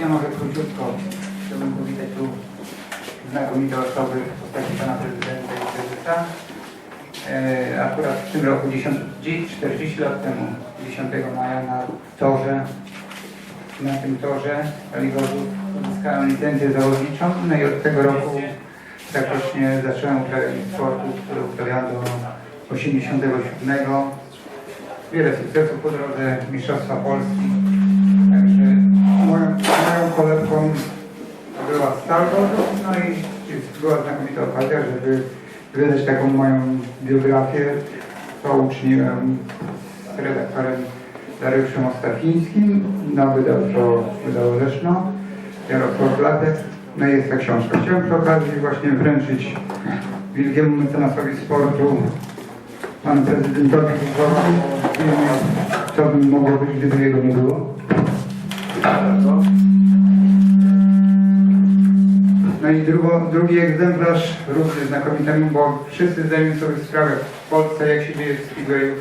Ja może króciutko chciałbym powitać tu znakomite osoby w postaci pana prezydenta i prezesa. E, akurat w tym roku 10, dziś 40 lat temu, 10 maja na torze, na tym torze Kaligorzów uzyskałem licencję zawodniczą, no i od tego roku praktycznie zacząłem uprawiać sportu, który uprawiałem do 87. Wiele sukcesów po drodze Mistrzostwa Polski. Także kolebką była Stal no i była znakomita okazja, żeby wydać taką moją biografię. To uczyniłem z redaktorem Dariuszem Ostachińskim na wydawco wydało Leszno, Jarosław Blatek. No i jest ta książka. Chciałem przy okazji właśnie wręczyć wielkiemu mecenasowi sportu, panu prezydentowi Kuchorowi, co by mogło być, gdyby jego nie było. No i drugo, drugi egzemplarz również znakomitemu, bo wszyscy zdają sobie sprawę w Polsce, jak się dzieje w Speedwayu.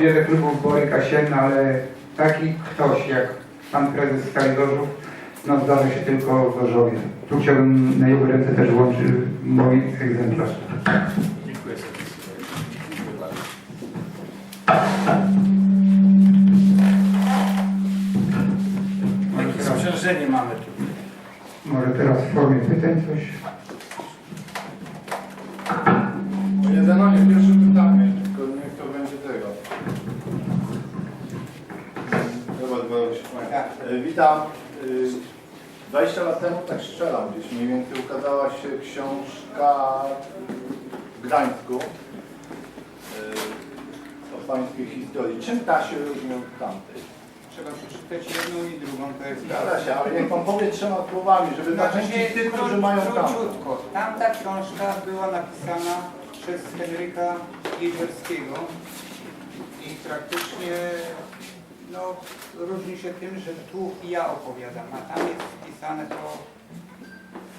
Wiele klubów boryka się, no ale taki ktoś jak pan prezes Gorzów, no zdarza się tylko w Gorzowie. Tu chciałbym na jego ręce też włączyć mój egzemplarz. Dziękuję serdecznie. Sprzężenie mamy tu. Może teraz w formie pytań coś. Moje zadanie, pierwsze pytanie, tylko niech to będzie tego. Robert. E, Witam. E, 20 lat temu, tak strzelam gdzieś mniej więcej, ukazała się książka w Gdańsku e, o pańskiej historii. Czym ta się różni od tamtej? Trzeba przeczytać jedną i drugą, to jest Zgadza się, ale niech pan powie trzema słowami, żeby zachęcić tych, którzy mają tam. króciutko. Tamta książka była napisana przez Henryka Jeziorskiego i praktycznie no, różni się tym, że tu ja opowiadam, a tam jest wpisane to,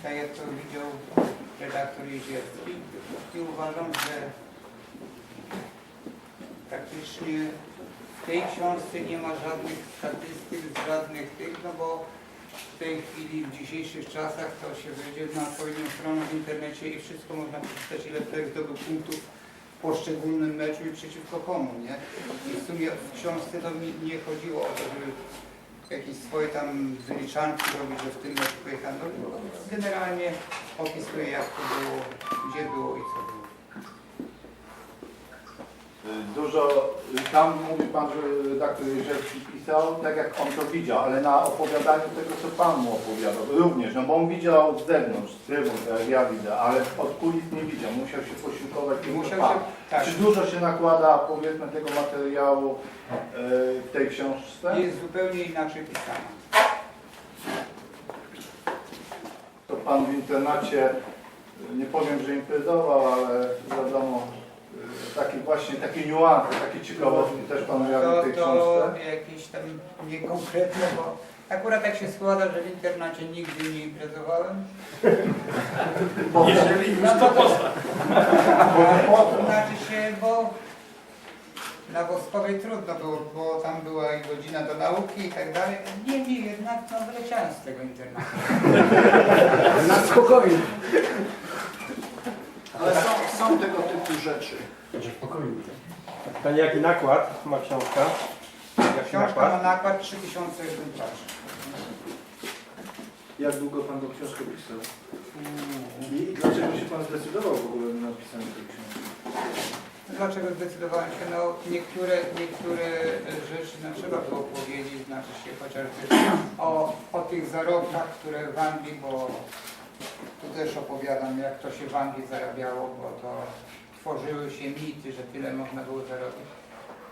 tak jak to widział redaktor Jezierski i uważam, że praktycznie w tej książce nie ma żadnych statystyk, żadnych tych, no bo w tej chwili, w dzisiejszych czasach to się wejdzie na odpowiednią stronę w internecie i wszystko można przeczytać, ile kto zdobył punktów w poszczególnym meczu i przeciwko komu, nie? I w sumie w książce to mi nie chodziło o to, żeby jakieś swoje tam wyliczanki robić, że w tym meczu pojechałem. No, generalnie opisuję jak to było, gdzie było i co było. Dużo, tam mówi Pan, że redaktor Jerzewski pisał tak jak on to widział, ale na opowiadaniu tego, co Pan mu opowiadał, również, no bo on widział z zewnątrz, z trybun, tak jak ja widzę, ale od kulis nie widział, musiał się posiłkować tym, Musiał Pan. się, tak, Czy dużo się nakłada, powiedzmy, tego materiału e, w tej książce? jest zupełnie inaczej pisana. To Pan w internacie, nie powiem, że imprezował, ale wiadomo, takie właśnie, takie niuanse, takie ciekawostki też Pan miał w tej to książce. jakieś tam niekonkretne, bo akurat tak się składa, że w internacie nigdy nie imprezowałem. Jeżeli już to poza. To znaczy się, bo na Woskowej trudno było, bo tam była i godzina do nauki i tak dalej. Niemniej jednak no, wyleciałem z tego internatu. Na spokojnie. Ale są, są tego typu rzeczy. Pytanie, jaki nakład ma książka? Jaki Książka ma nakład? nakład 3000 egzemplarzy. Jak długo pan tą książkę pisał? I dlaczego się pan zdecydował w ogóle na napisanie tej książki? Dlaczego zdecydowałem się? No niektóre, niektóre rzeczy no, trzeba było powiedzieć, znaczy się chociażby o, o tych zarobkach, które w Anglii, bo tu też opowiadam jak to się w Anglii zarabiało, bo to tworzyły się mity, że tyle można było zarobić.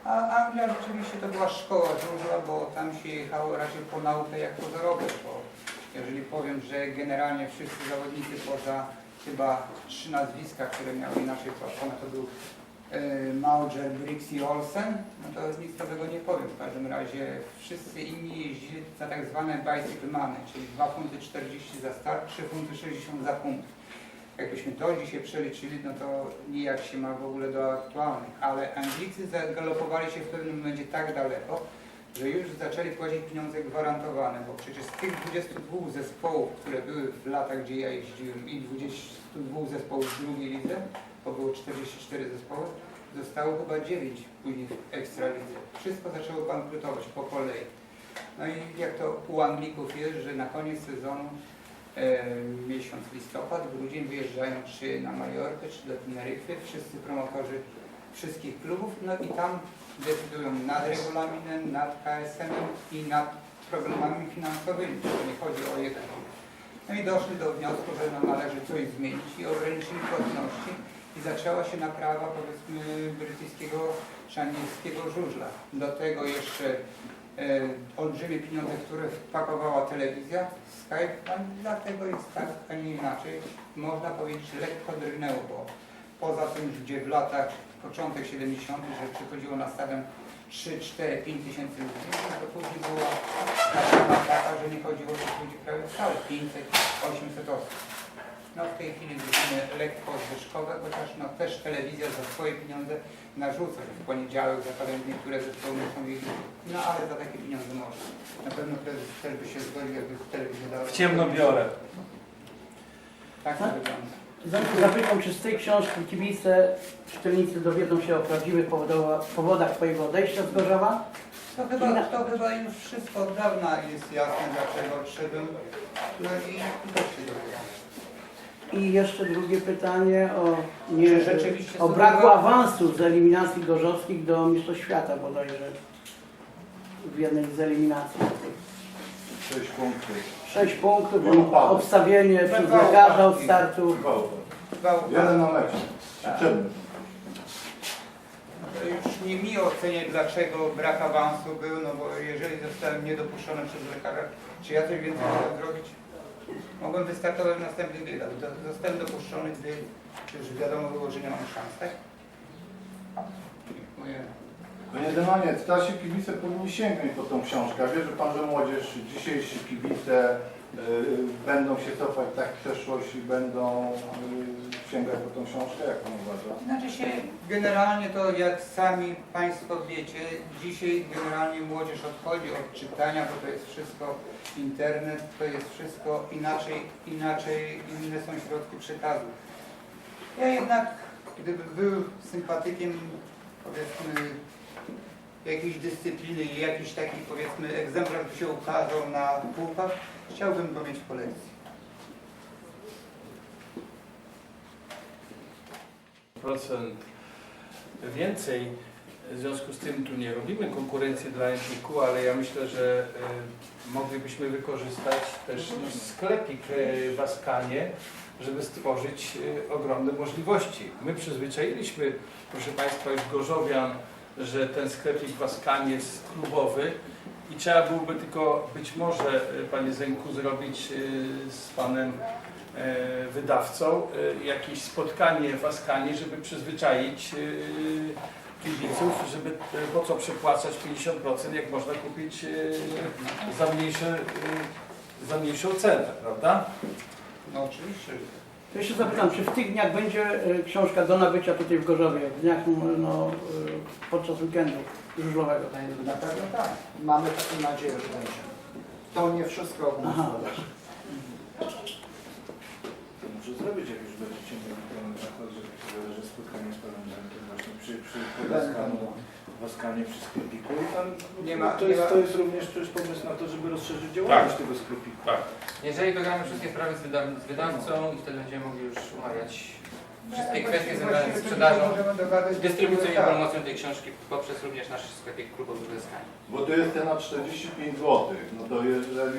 A Anglia rzeczywiście to była szkoła duża, bo tam się jechało raczej po naukę jak po zarobek, bo jeżeli powiem, że generalnie wszyscy zawodnicy poza chyba trzy nazwiska, które miały inaczej płacone, to był e, Mauger, Briggs i Olsen, no to nic nowego nie powiem. W każdym razie wszyscy inni jeździli za tak zwane bicycle money, czyli 2 funty 40 za start, 3 funty 60 za punkt. Jakbyśmy to dzisiaj przeliczyli, no to nijak się ma w ogóle do aktualnych, ale Anglicy zagalopowali się w pewnym momencie tak daleko, że już zaczęli płacić pieniądze gwarantowane, bo przecież z tych 22 zespołów, które były w latach, gdzie ja jeździłem i 22 zespołów w drugiej lidze, bo było 44 zespoły, zostało chyba 9 później w Ekstralidze. Wszystko zaczęło bankrutować po kolei. No i jak to u Anglików jest, że na koniec sezonu miesiąc listopad, grudzień wyjeżdżają czy na Majorkę, czy do Teneryfy, wszyscy promotorzy wszystkich klubów, no i tam decydują nad regulaminem, nad KSM-em i nad problemami finansowymi, nie chodzi o jeden. No i doszli do wniosku, że no należy coś zmienić i ograniczyli płatności i zaczęła się naprawa powiedzmy brytyjskiego czy angielskiego żużla. Do tego jeszcze e, olbrzymie pieniądze, które wpakowała telewizja, Skype, dlatego jest tak, a nie inaczej. Można powiedzieć, lekko drgnęło, bo poza tym, gdzie w latach początek 70., że przychodziło na stadion 3, 4, 5 tysięcy ludzi, no to później była taka że nie chodziło o ludzi prawie wcale, 500, 800 osób. No w tej chwili widzimy lekko zwyżkowe, chociaż no też telewizja za swoje pieniądze narzuca, że w poniedziałek zakładam niektóre zespoły muszą jeździć, no ale za takie pieniądze można. Na pewno prezes też by się zgodził, jakby telewizja dała. W ciemno biorę. Tak to wygląda. Zanim Zapytam, czy z tej książki kibice, czytelnicy dowiedzą się o prawdziwych powodach Twojego odejścia z Gorzowa? To chyba, to chyba już wszystko od dawna jest jasne, dlaczego odszedłem. No i też się dowiedzą. I jeszcze drugie pytanie o, nie, Czy rzeczywiście o braku awansu z eliminacji gorzowskich do Mistrzostw Świata bodajże w jednej z eliminacji. 6 punktów. Sześć punktów, I upadek. obstawienie przez lekarza od startu. Jeden na mecz. Siedem. To już nie mi oceniać, dlaczego brak awansu był, no bo jeżeli zostałem niedopuszczony przez lekarza, czy ja coś więcej mogłem zrobić? Mogłem wystartować w następnych biegach. Do- Zostałem dopuszczony, gdy już wiadomo było, że nie mam szans, tak? Panie Demanie, starsi kibice powinni sięgnąć po tą książkę. A Wie, że Pan, że młodzież, dzisiejsi kibice y, będą się cofać tak w przeszłość i będą y, sięgać po tą książkę? Jak Pan uważa? Znaczy się, generalnie to jak sami Państwo wiecie, dzisiaj generalnie młodzież odchodzi od czytania, bo to jest wszystko internet, to jest wszystko inaczej, inaczej, inne są środki przekazu. Ja jednak, gdybym był sympatykiem, powiedzmy, jakiejś dyscypliny i jakiś taki, powiedzmy, egzemplarz by się ukazał na półkach, chciałbym go mieć w kolekcji. Więcej. W związku z tym tu nie robimy konkurencji dla Empiku, ale ja myślę, że y, moglibyśmy wykorzystać też nasz sklepik y, w Askanie, żeby stworzyć y, ogromne możliwości. My przyzwyczailiśmy, proszę Państwa, już Gorzowian, że ten sklepik w Askanie jest klubowy i trzeba byłoby tylko być może, Panie Zenku, zrobić z Panem wydawcą e, jakieś spotkanie w Askanie, żeby przyzwyczaić e, kibiców, żeby e, po co przepłacać 50%, jak można kupić e, za, mniejsze, e, za mniejszą cenę, prawda? No oczywiście, że To jeszcze zapytam, czy w tych dniach będzie e, książka do nabycia tutaj w Gorzowie, w dniach no, e, podczas weekendu żużlowego? Na pewno tak. Mamy taką nadzieję, że będzie. To nie wszystko Aha. Zależy. To może zrobić, jak już będziecie mieli ten zakład, że, że spotkanie z Panem Zenkiem właśnie przy, przy Waskanu, Waskanie przy sklepiku i tam Nie ma- to, nie jest, ma- to jest również przecież pomysł na to, żeby rozszerzyć działalność tego sklepiku. Tak. Jeżeli dogramy wszystkie sprawy z, wyda z wydawcą i wtedy będziemy mogli już umawiać wszystkie kwestie związane z sprzedażą, dystrybucją i tak. promocją tej książki poprzez również nasz sklepik klubowy w Zyskaniu. Bo to jest cena 45 zł. No to jeżeli